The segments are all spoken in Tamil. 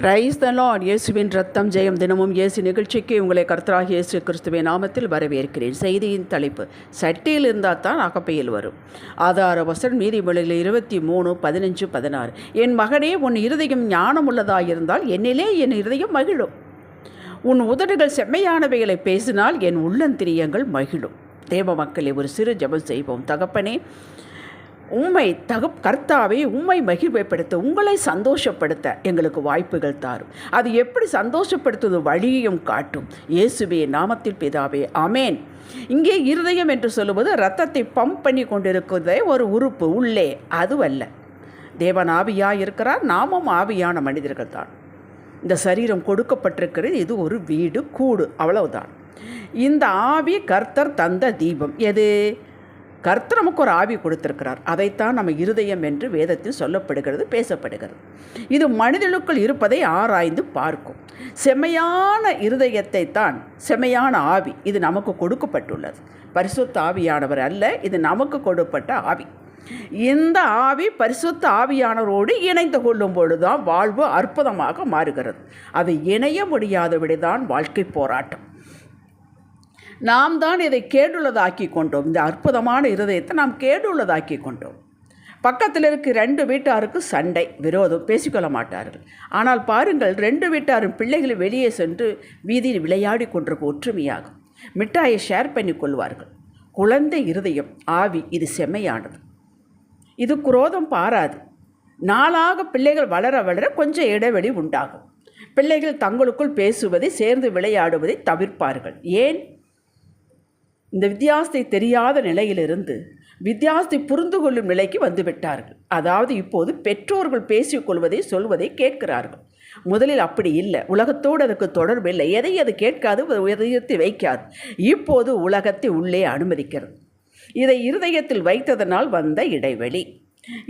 பிரைஸ் த லார்ட் இயேசுவின் ரத்தம் ஜெயம் தினமும் இயேசு நிகழ்ச்சிக்கு உங்களை கர்த்தராக இயேசு கிறிஸ்துவின் நாமத்தில் வரவேற்கிறேன். செய்தியின் தலைப்பு சட்டியில் இருந்தால் தான் அகப்பையில் வரும். ஆதார வசன் நீதிமொழியில் இருபத்தி மூணு பதினஞ்சு பதினாறு. என் மகனே உன் இருதயம் ஞானம் உள்ளதாக இருந்தால் என்னிலே என் இருதயம் மகிழும். உன் உதடுகள் செம்மையானவைகளை பேசினால் என் உள்ளந்திரியங்கள் மகிழும். தேவ மக்களை ஒரு சிறு ஜெபம் செய்வோம். தகப்பனே உண்மை தகு கர்த்தாவே உம்மை மகிழ்வைப்படுத்த உங்களை சந்தோஷப்படுத்த எங்களுக்கு வாய்ப்புகள் தாரும். அது எப்படி சந்தோஷப்படுத்துவது வழியையும் காட்டும். இயேசுவே நாமத்தில் பிதாவே அமேன் இங்கே இருதயம் என்று சொல்லுவது ரத்தத்தை பம்ப் பண்ணி கொண்டிருக்கிறதே ஒரு உறுப்பு உள்ளே. அதுவல்ல. தேவன் ஆவியாக இருக்கிறார் நாமும் ஆவியான மனிதர்கள் தான். இந்த சரீரம் கொடுக்கப்பட்டிருக்கிறது இது ஒரு வீடு கூடு அவ்வளவுதான். இந்த ஆவி கர்த்தர் தந்த தீபம் எது? கர்த்தர் நமக்கு ஒரு ஆவி கொடுத்திருக்கிறார். அதைத்தான் நம்ம இருதயம் என்று வேதத்தில் சொல்லப்படுகிறது பேசப்படுகிறது. இது மனிதனுக்குள் இருப்பதை ஆராய்ந்து பார்க்கும். செம்மையான இருதயத்தை தான் செம்மையான ஆவி இது நமக்கு கொடுக்கப்பட்டுள்ளது. பரிசுத்த ஆவியானவர் அல்ல இது நமக்கு கொடுக்கப்பட்ட ஆவி. இந்த ஆவி பரிசுத்த ஆவியானவரோடு இணைந்து கொள்ளும் பொழுதுதான் வாழ்வு அற்புதமாக மாறுகிறது. அது இணைய முடியாதபடிதான் வாழ்க்கை போராட்டம். நாம் தான் இதை கேடுள்ளதாக்கி கொண்டோம். இந்த அற்புதமான இருதயத்தை நாம் கேடுள்ளதாக்கி கொண்டோம். பக்கத்தில் இருக்க ரெண்டு வீட்டாருக்கு சண்டை விரோதம் பேசிக்கொள்ள மாட்டார்கள். ஆனால் பாருங்கள் ரெண்டு வீட்டாரும் பிள்ளைகள் வெளியே சென்று வீதியில் விளையாடி கொண்டிருக்க ஒற்றுமையாகும். மிட்டாயை ஷேர் பண்ணி கொள்வார்கள். குழந்தை இருதயம் ஆவி இது செம்மையானது. இது குரோதம் பாராது. நாளாக பிள்ளைகள் வளர வளர கொஞ்சம் இடைவெளி உண்டாகும். பிள்ளைகள் தங்களுக்குள் பேசுவதை சேர்ந்து விளையாடுவதை தவிர்ப்பார்கள். ஏன்? இந்த வித்தியாசத்தை தெரியாத நிலையிலிருந்து வித்தியாசத்தை புரிந்து கொள்ளும் நிலைக்கு வந்துவிட்டார்கள் அதாவது இப்போது பெற்றோர்கள் பேசிக்கொள்வதை சொல்வதை கேட்கிறார்கள். முதலில் அப்படி இல்லை. உலகத்தோடு அதுக்கு தொடர்பில்லை எதை அது கேட்காது உதயத்தை வைக்காது. இப்போது உலகத்தை உள்ளே அனுமதிக்கிறது. இதை இருதயத்தில் வைத்ததனால் வந்த இடைவெளி.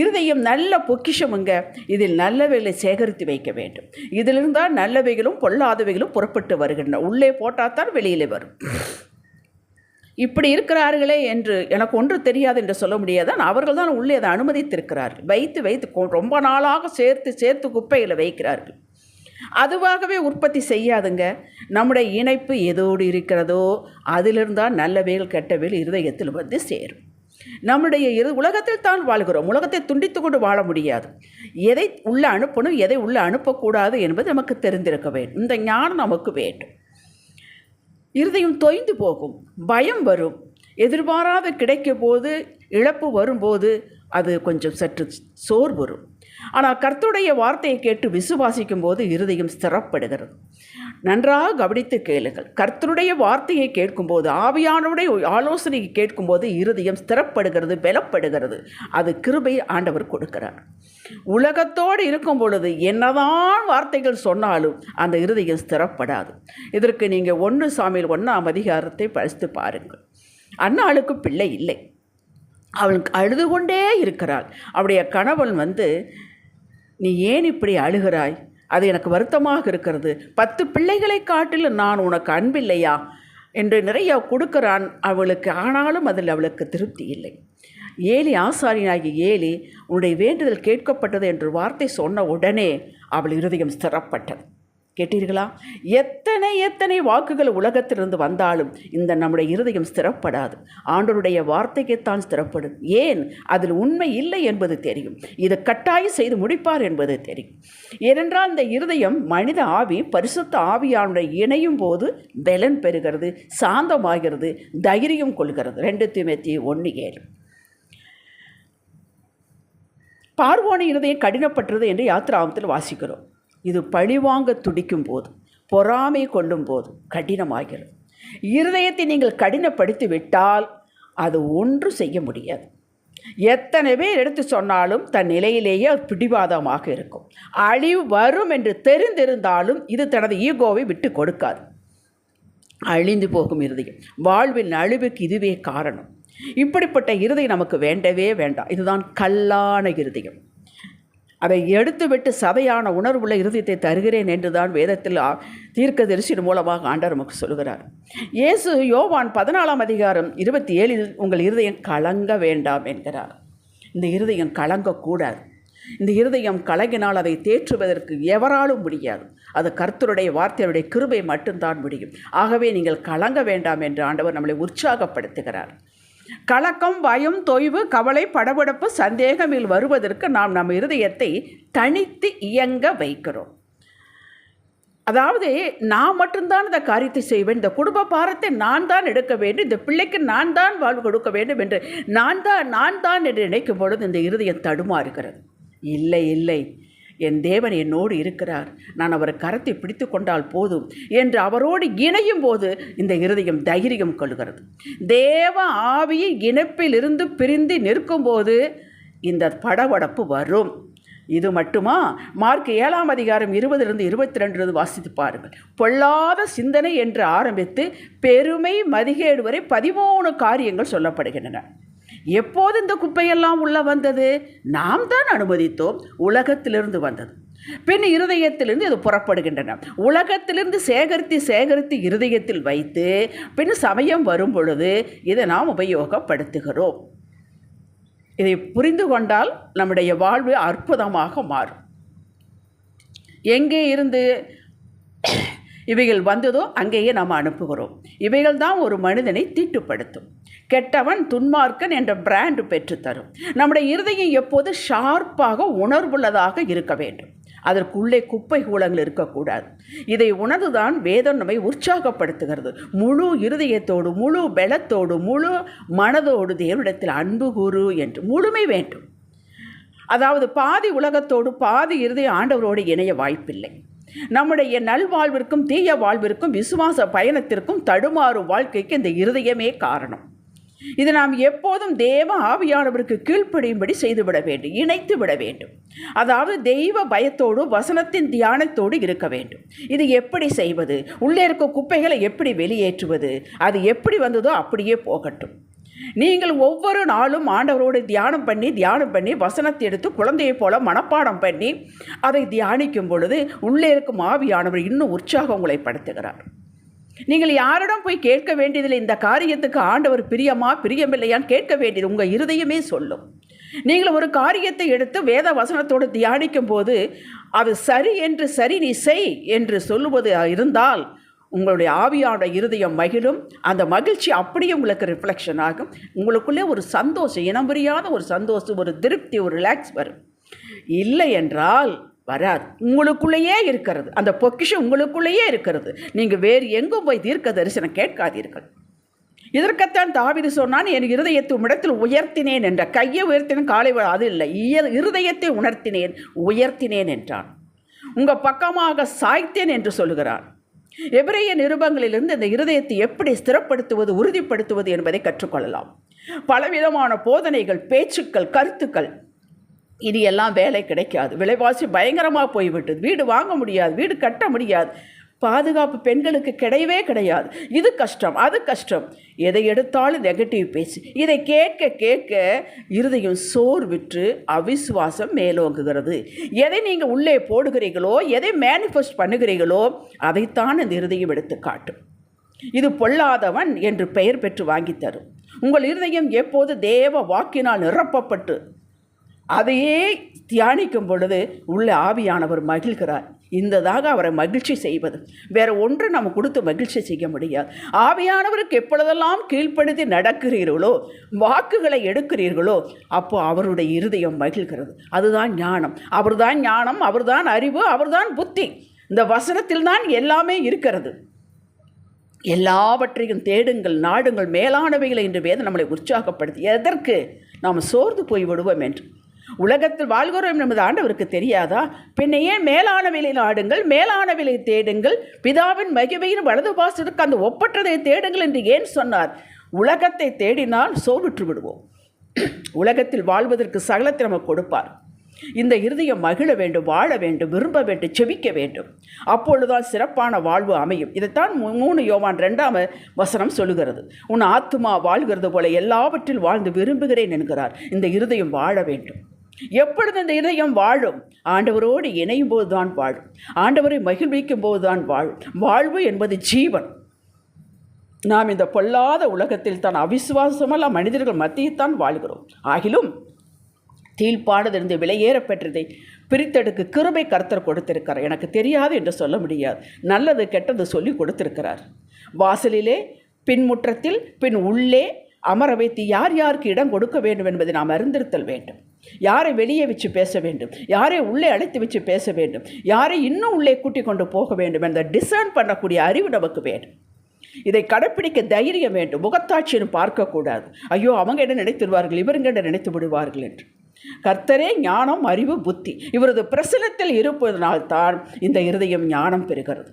இருதயம் நல்ல பொக்கிஷமுங்க. இதில் நல்லவைகளை சேகரித்து வைக்க வேண்டும். இதிலிருந்தால் நல்லவைகளும் பொல்லாதவைகளும் புறப்பட்டு வருகின்றன. உள்ளே போட்டால் தான் வெளியிலே வரும். இப்படி இருக்கிறார்களே என்று எனக்கு ஒன்று தெரியாது என்று சொல்ல முடியாதான் அவர்கள் தான் உள்ளே அதை அனுமதித்திருக்கிறார்கள். வைத்து வைத்து ரொம்ப நாளாக சேர்த்து சேர்த்து குப்பையில் வைக்கிறார்கள். அதுவாகவே உற்பத்தி செய்யாதுங்க. நம்முடைய இணைப்பு எதோடு இருக்கிறதோ அதிலிருந்தால் நல்லவைகள் கெட்டவைகள் இருதயத்தில் வந்து சேரும். நம்முடைய இரு உலகத்தில் தான் வாழ்கிறோம். உலகத்தை துண்டித்து கொண்டு வாழ முடியாது. எதை உள்ளே அனுப்பணும் எதை உள்ளே அனுப்பக்கூடாது என்பது நமக்கு தெரிந்திருக்க வேண்டும். இந்த ஞானம் நமக்கு வேண்டும். இருதயம் தொய்ந்து போகும். பயம் வரும். எதிர்பாராத கிடைக்கும் போது இழப்பு வரும்போது அது கொஞ்சம் சற்று சோர் வரும். ஆனால் கர்த்துடைய வார்த்தையை கேட்டு விசுவாசிக்கும் போது இருதயம் ஸ்திரப்படுகிறது. நன்றாக கவனித்து கேளுங்கள். கர்த்தருடைய வார்த்தையை கேட்கும்போது ஆவியானவுடைய ஆலோசனையை கேட்கும்போது இருதயம் ஸ்திரப்படுகிறது பலப்படுகிறது அது கிருபை ஆண்டவர் கொடுக்கிறார். உலகத்தோடு இருக்கும் பொழுது என்னதான் வார்த்தைகள் சொன்னாலும் அந்த இருதயம் ஸ்திரப்படாது. இதற்கு நீங்கள் ஒன்று சாமியில் ஒன்றாம் அதிகாரத்தை படித்து பாருங்கள். அண்ணாளுக்கு பிள்ளை இல்லை. அவளுக்கு அழுது கொண்டே இருக்கிறாள். அவளுடைய கணவன் வந்து நீ ஏன் இப்படி அழுகிறாய்? அது எனக்கு வருத்தமாக இருக்கிறது. பத்து பிள்ளைகளை காட்டிலும் நான் உனக்கு அன்பில்லையா? என்று நிறைய கொடுக்கிறான் அவளுக்கு. ஆனாலும் அதில் அவளுக்கு திருப்தி இல்லை. ஏலி ஆசாரியனாகி ஏலி உன்னுடைய வேண்டுதல் கேட்கப்பட்டது என்று வார்த்தை சொன்ன உடனே அவள் இருதயம் ஸ்திரப்பட்டது. கேட்டீர்களா? எத்தனை எத்தனை வாக்குகள் உலகத்திலிருந்து வந்தாலும் இந்த நம்முடைய இருதயம் ஸ்திரப்படாது. ஆண்டோருடைய வார்த்தைக்குத்தான் ஸ்திரப்படும். ஏன்? அதில் உண்மை இல்லை என்பது தெரியும். இது கட்டாயம் செய்து முடிப்பார் என்பது தெரியும். ஏனென்றால் இந்த இருதயம் மனித ஆவி பரிசுத்த ஆவியானுடைய இணையும் போது பலன் பெறுகிறது சாந்தமாகிறது தைரியம் கொள்கிறது. ரெண்டு திமேத்தி ஒன்று ஏழு. பார்வோன இருதயம் கடினப்பட்டது என்று யாத்திராமத்தில் வாசிக்கிறோம். இது பழிவாங்க துடிக்கும் போது பொறாமை கொள்ளும் போது கடினமாகிறது. இருதயத்தை நீங்கள் கடினப்படுத்தி விட்டால் அது ஒன்றும் செய்ய முடியாது. எத்தனை பேர் எடுத்து சொன்னாலும் தன் நிலையிலேயே பிடிவாதமாக இருக்கும். அழிவு வரும் என்று தெரிந்திருந்தாலும் இது தனது ஈகோவை விட்டு கொடுக்காது. அழிந்து போகும் இருதயம். வாழ்வின் அழிவுக்கு இதுவே காரணம். இப்படிப்பட்ட இருதயம் நமக்கு வேண்டவே வேண்டாம். இதுதான் கல்லான இருதயம். அதை எடுத்துவிட்டு சதையான உணர்வுள்ள இருதயத்தை தருகிறேன் என்றுதான் வேதத்தில் தீர்க்க தரிசின் மூலமாக ஆண்டவர் நமக்கு சொல்கிறார் இயேசு யோவான் பதினாலாம் அதிகாரம் இருபத்தி ஏழில் உங்கள் இருதயம் கலங்க வேண்டாம் என்கிறார். இந்த இருதயம் கலங்கக்கூடாது. இந்த இருதயம் கலங்கினால் அதை தேற்றுவதற்கு எவராலும் முடியாது. அது கர்த்தருடைய வார்த்தையுடைய கிருபை மட்டும்தான் முடியும். ஆகவே நீங்கள் கலங்க வேண்டாம் என்று ஆண்டவர் நம்மளை உற்சாகப்படுத்துகிறார். கலக்கம் பயம் தொய்வு கவலை படபடப்பு சந்தேகமில் வருவதற்கு நாம் நம் இருதயத்தை தனித்து இயங்க வைக்கிறோம். அதாவது நான் மட்டும்தான் இந்த காரியத்தை செய்வேன் இந்த குடும்ப பாரத்தை நான் தான் எடுக்க வேண்டும் இந்த பிள்ளைக்கு நான் தான் வாழ்வு கொடுக்க வேண்டும் என்று நான் தான் நான் தான் என்று நினைக்கும் பொழுது இந்த இருதயம் தடுமாறுகிறது. இல்லை இல்லை. என் தேவன் என்னோடு இருக்கிறார். நான் அவர் கரத்தை பிடித்து கொண்டால் போதும் என்று அவரோடு இணையும் போது இந்த இருதயம் தைரியம் கொள்கிறது. தேவ ஆவியை இணைப்பிலிருந்து பிரிந்து நிற்கும்போது இந்த படபடப்பு வரும். இது மட்டுமா? மார்க் ஏழாம் அதிகாரம் இருபதுலேருந்து இருபத்தி ரெண்டு வாசித்து பாருங்கள். பொல்லாத சிந்தனை என்று ஆரம்பித்து பெருமை மதிகேடு வரை பதிமூணு காரியங்கள் சொல்லப்படுகின்றன. எப்போது இந்த குப்பையெல்லாம் உள்ள வந்தது? நாம் தான் அனுமதித்தோம். உலகத்திலிருந்து வந்தது. பின் இருதயத்திலிருந்து இது புறப்படுகின்றன. உலகத்திலிருந்து சேகரித்து சேகரித்து இருதயத்தில் வைத்து பின் சமயம் வரும் பொழுது இதை நாம் உபயோகப்படுத்துகிறோம். இதை புரிந்து கொண்டால் நம்முடைய வாழ்வு அற்புதமாக மாறும். எங்கே இருந்து இவைகள் வந்ததோ அங்கேயே நாம் அனுப்புகிறோம். இவைகள் தான் ஒரு மனிதனை தீட்டுப்படுத்தும். கெட்டவன் துன்மார்க்கன் என்ற பிராண்ட் பெற்றுத்தரும். நம்முடைய இருதயம் எப்போது ஷார்ப்பாக உணர்வுள்ளதாக இருக்க வேண்டும். அதற்குள்ளே குப்பை கூலங்கள் இருக்கக்கூடாது. இதை உணர்ந்துதான் வேதம் நம்மை உற்சாகப்படுத்துகிறது. முழு இருதயத்தோடு முழு பலத்தோடு முழு மனதோடு தேவனிடத்தில் அன்பு கூறு என்று முழுமை வேண்டும். அதாவது பாதி உலகத்தோடு பாதி இருதய ஆண்டவரோடு இணைய வாய்ப்பில்லை. நம்முடைய நல்வாழ்விற்கும் தீய வாழ்விற்கும் விசுவாச பயணத்திற்கும் தடுமாறும் வாழ்க்கைக்கு இந்த இருதயமே காரணம். இது நாம் எப்போதும் தேவ ஆவியானவருக்கு கீழ்ப்படியும்படி செய்துவிட வேண்டும் இணைத்து விட வேண்டும். அதாவது தெய்வ பயத்தோடு வசனத்தின் தியானத்தோடு இருக்க வேண்டும். இது எப்படி செய்வது? உள்ளே இருக்க குப்பைகளை எப்படி வெளியேற்றுவது? அது எப்படி வந்ததோ அப்படியே போகட்டும். நீங்கள் ஒவ்வொரு நாளும் ஆண்டவரோடு தியானம் பண்ணி தியானம் பண்ணி வசனத்தை எடுத்து குழந்தையைப் போல மனப்பாடம் பண்ணி அதை தியானிக்கும் பொழுது உள்ளே இருக்கும் ஆவியானவர் இன்னும் உற்சாகம் உங்களை படுத்துகிறார். நீங்கள் யாரிடம் போய் கேட்க வேண்டியதில்லை இந்த காரியத்துக்கு ஆண்டவர் பிரியமா பிரியமில்லையான்னு கேட்க வேண்டியது உங்கள் இருதயமே சொல்லும். நீங்கள் ஒரு காரியத்தை எடுத்து வேத வசனத்தோடு தியானிக்கும் போது அது சரி என்று சரி நீ செய் என்று சொல்லுவது இருந்தால் உங்களுடைய ஆவியோட இருதயம் மகிழும். அந்த மகிழ்ச்சி அப்படியே உங்களுக்கு ரிஃப்ளெக்ஷன் ஆகும். உங்களுக்குள்ளே ஒரு சந்தோஷம் இனம் புரியாத ஒரு சந்தோஷம் ஒரு திருப்தி ஒரு ரிலாக்ஸ் வரும். இல்லை என்றால் வராது. உங்களுக்குள்ளேயே இருக்கிறது. அந்த பொக்கிஷம் உங்களுக்குள்ளேயே இருக்கிறது. நீங்கள் வேறு எங்கும் போய் தீர்க்க தரிசனம் கேட்காதீர்கள். இதற்கத்தான் தாவிது சொன்னான் என் இருதயத்தை உம்மிடத்தில் உயர்த்தினேன் என்ற கையை உயர்த்தினேன் காலை அது இல்லை. இருதயத்தை உணர்த்தினேன் உயர்த்தினேன் என்றான். உங்கள் பக்கமாக சாய்த்தேன் என்று சொல்லுகிறான் எபிரேய நிருபங்களிலிருந்து இந்த இருதயத்தை எப்படி ஸ்திரப்படுத்துவது உறுதிப்படுத்துவது என்பதை கற்றுக்கொள்ளலாம். பலவிதமான போதனைகள் பேச்சுக்கள் கருத்துக்கள் இனி எல்லாம் வேலை கிடைக்காது. விலைவாசி பயங்கரமாக போய்விட்டது. வீடு வாங்க முடியாது. வீடு கட்ட முடியாது. பாதுகாப்பு பெண்களுக்கு கிடையவே கிடையாது. இது கஷ்டம் அது கஷ்டம். எதை எடுத்தாலும் நெகட்டிவ் பேச்சு. இதை கேட்க கேட்க இருதயம் சோர் விற்று அவிசுவாசம் மேலோங்குகிறது. எதை நீங்கள் உள்ளே போடுகிறீர்களோ எதை மேனிஃபெஸ்ட் பண்ணுகிறீர்களோ அதைத்தான் இந்த இருதயம் எடுத்து காட்டும். இது பொல்லாதவன் என்று பெயர் பெற்று வாங்கித்தரும் உங்கள் இருதயம் எப்போது தேவ வாக்கினால் நிரப்பப்பட்டு அதையே தியானிக்கும் பொழுது உள்ள ஆவியானவர் மகிழ்கிறார். இந்ததாக அவரை மகிழ்ச்சி செய்வது. வேற ஒன்று நம்ம கொடுத்து மகிழ்ச்சி செய்ய முடியாது. ஆவியானவருக்கு எப்பொழுதெல்லாம் கீழ்ப்படுத்தி நடக்கிறீர்களோ வாக்குகளை எடுக்கிறீர்களோ அப்போ அவருடைய இருதயம் மகிழ்கிறது. அதுதான் ஞானம். அவர்தான் ஞானம் அவர்தான் அறிவு அவர்தான் புத்தி. இந்த வசனத்தில் தான் எல்லாமே இருக்கிறது. எல்லாவற்றையும் தேடுங்கள் நாடுங்கள் மேலானவைகளை என்று வேதம் நம்மளை உற்சாகப்படுத்தி எதற்கு? நாம் சோர்ந்து போய் விடுவோம் என்று. உலகத்தில் வாழ்கிறோம் நமது ஆண்டவருக்கு தெரியாதா? பின்ன ஏன் மேலானவிலை நாடுங்கள் மேலானவிலை தேடுங்கள்? பிதாவின் மகிமையின் வலது பாசத்துக்கு அந்த ஒப்பற்றதை தேடுங்கள் என்று ஏன் சொன்னார்? உலகத்தை தேடினால் சோவிற்று விடுவோம். உலகத்தில் வாழ்வதற்கு சகலத்தை நமக்கு கொடுப்பார். இந்த இருதயம் மகிழ வேண்டும் வாழ வேண்டும் விரும்ப வேண்டும் செபிக்க வேண்டும். அப்பொழுதுதான் சிறப்பான வாழ்வு அமையும். இதைத்தான் மூணு யோவான் ரெண்டாம் வசனம் சொல்லுகிறது. உன் ஆத்துமா வாழ்கிறது போல எல்லாவற்றில் வாழ்ந்து விரும்புகிறேன் என்கிறார். இந்த இருதயம் வாழ வேண்டும். எப்பொழுது இந்த இதயம் வாழும்? ஆண்டவரோடு இணையும் போதுதான் வாழும். ஆண்டவரை மகிழ்விக்கும் போதுதான் வாழும். வாழ்வு என்பது ஜீவன். நாம் இந்த பொல்லாத உலகத்தில் தான் அவிசுவாசமல்ல மனிதர்கள் மத்தியில் தான் வாழ்கிறோம். ஆகிலும் தீழ்ப்பானதிருந்து விலையேற பெற்றதை பிரித்தெடுக்கு கிருபை கர்த்தர் கொடுத்திருக்கிறார். எனக்கு தெரியாது என்று சொல்ல முடியாது. நல்லது கெட்டது சொல்லி கொடுத்திருக்கிறார். வாசலிலே பின்முற்றத்தில் பின் உள்ளே அமர வைத்து யார் யாருக்கு இடம் கொடுக்க வேண்டும் என்பதை நாம் அறிந்திருத்தல் வேண்டும். யாரை வெளியே வச்சு பேச வேண்டும்? யாரை உள்ளே அழைத்து வச்சு பேச வேண்டும்? யாரை இன்னும் உள்ளே கூட்டிக் கொண்டு போக வேண்டும் என்ற டிசைன் பண்ணக்கூடிய அறிவு நமக்கு வேண்டும். இதை கடைப்பிடிக்க தைரியம் வேண்டும். முகத்தாட்சின்னு பார்க்கக்கூடாது. ஐயோ அவங்க என்ன நினைத்துடுவார்கள் இவருங்க என்ன நினைத்து விடுவார்கள் என்று. கர்த்தரே ஞானம் அறிவு புத்தி. இவரது பிரசனத்தில் இருப்பதனால்தான் இந்த இருதயம் ஞானம் பெறுகிறது.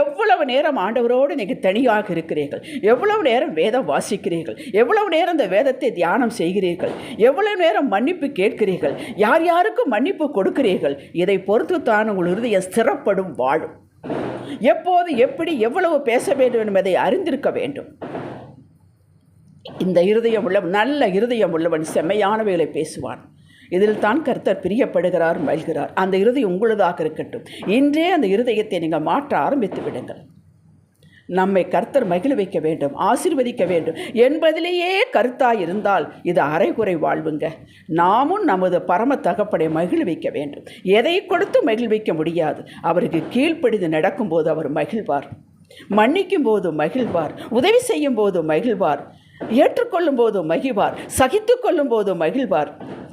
எவ்வளவு நேரம் ஆண்டவரோடு நீங்கள் தனியாக இருக்கிறீர்கள்? எவ்வளவு நேரம் வேதம் வாசிக்கிறீர்கள்? எவ்வளவு நேரம் இந்த வேதத்தை தியானம் செய்கிறீர்கள்? எவ்வளவு நேரம் மன்னிப்பு கேட்கிறீர்கள்? யார் யாருக்கும் மன்னிப்பு கொடுக்கிறீர்கள்? இதை பொறுத்து தான் உங்கள் இருதயம் ஸ்திரப்படும் வாழும். எப்போது எப்படி எவ்வளவு பேச வேண்டும் என்பதை அறிந்திருக்க வேண்டும். இந்த இருதயம் உள்ள நல்ல இருதயம் உள்ளவன் செம்மையானவைகளை பேசுவான். இதில் தான் கர்த்தர் பிரியப்படுகிறார் மகிழ்கிறார். அந்த இருதயம் உங்களதாக இருக்கட்டும். இன்றே அந்த இருதயத்தை நீங்கள் மாற்ற ஆரம்பித்து விடுங்கள். நம்மை கர்த்தர் மகிழ வைக்க வேண்டும் ஆசீர்வதிக்க வேண்டும். என்பதிலேயே கருத்தாக இருந்தால் இது அரைகுறை வாழ்வுங்க. நாமும் நமது பரம தகப்பனை மகிழ் வைக்க வேண்டும். எதை கொடுத்து மகிழ்விக்க முடியாது? அவருக்கு கீழ்ப்படிந்து நடக்கும்போது அவர் மகிழ்வார். மன்னிக்கும் போது மகிழ்வார். உதவி செய்யும் போது மகிழ்வார். ஏற்றுக்கொள்ளும் போது மகிழ்வார். சகித்து கொள்ளும் போது மகிழ்வார்.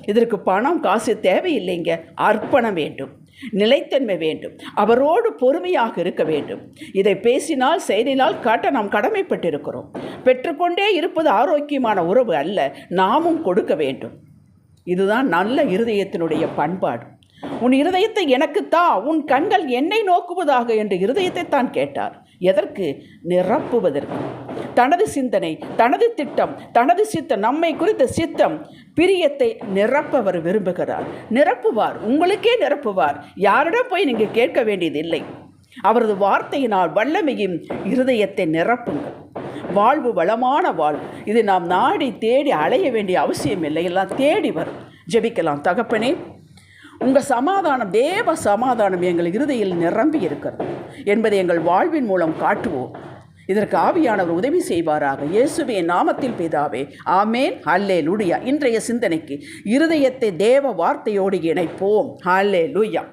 இதற்கு பணம் காசு தேவையில்லைங்க. அர்ப்பணம் வேண்டும். நிலைத்தன்மை வேண்டும். அவரோடு பொறுமையாக இருக்க வேண்டும். இதை பேசினால் செயலினால் காட்ட நாம் கடமைப்பட்டிருக்கிறோம். பெற்றுக்கொண்டே இருப்பது ஆரோக்கியமான உறவு அல்ல. நாமும் கொடுக்க வேண்டும். இதுதான் நல்ல இருதயத்தினுடைய பண்பாடு. உன் இருதயத்தை எனக்குத்தான் உன் கண்கள் என்னை நோக்குவதாக என்று இருதயத்தை தான் கேட்டார். எதற்கு? நிரப்புவதற்கு. தனது சிந்தனை தனது திட்டம் தனது சித்தம் நம்மை குறித்த சித்தம் பிரியத்தை நிரப்பவர் விரும்புகிறார். நிரப்புவார் உங்களுக்கே நிரப்புவார். யாரிடம் போய் நீங்கள் கேட்க வேண்டியதில்லை அவரது வார்த்தையினால் வல்லமையும் இருதயத்தை நிரப்புங்கள். வாழ்வு வளமான வாழ்வு. இது நாம் நாடி தேடி அலைய வேண்டிய அவசியம் இல்லை. எல்லாம் தேடி வரும். ஜெபிக்கலாம் தகப்பனே. உங்கள் சமாதானம் தேவ சமாதானம் எங்கள் இருதையில் நிரம்பி இருக்கிறது என்பதை எங்கள் வாழ்வின் மூலம் காட்டுவோம். இதற்கு ஆவியானவர் உதவி செய்வாராக. இயேசுவே நாமத்தில் பிதாவே. ஆமேன். ஹல்லே லுடியா இன்றைய சிந்தனைக்கு இருதயத்தை தேவ வார்த்தையோடு இணைப்போம். ஹல்லே லுயா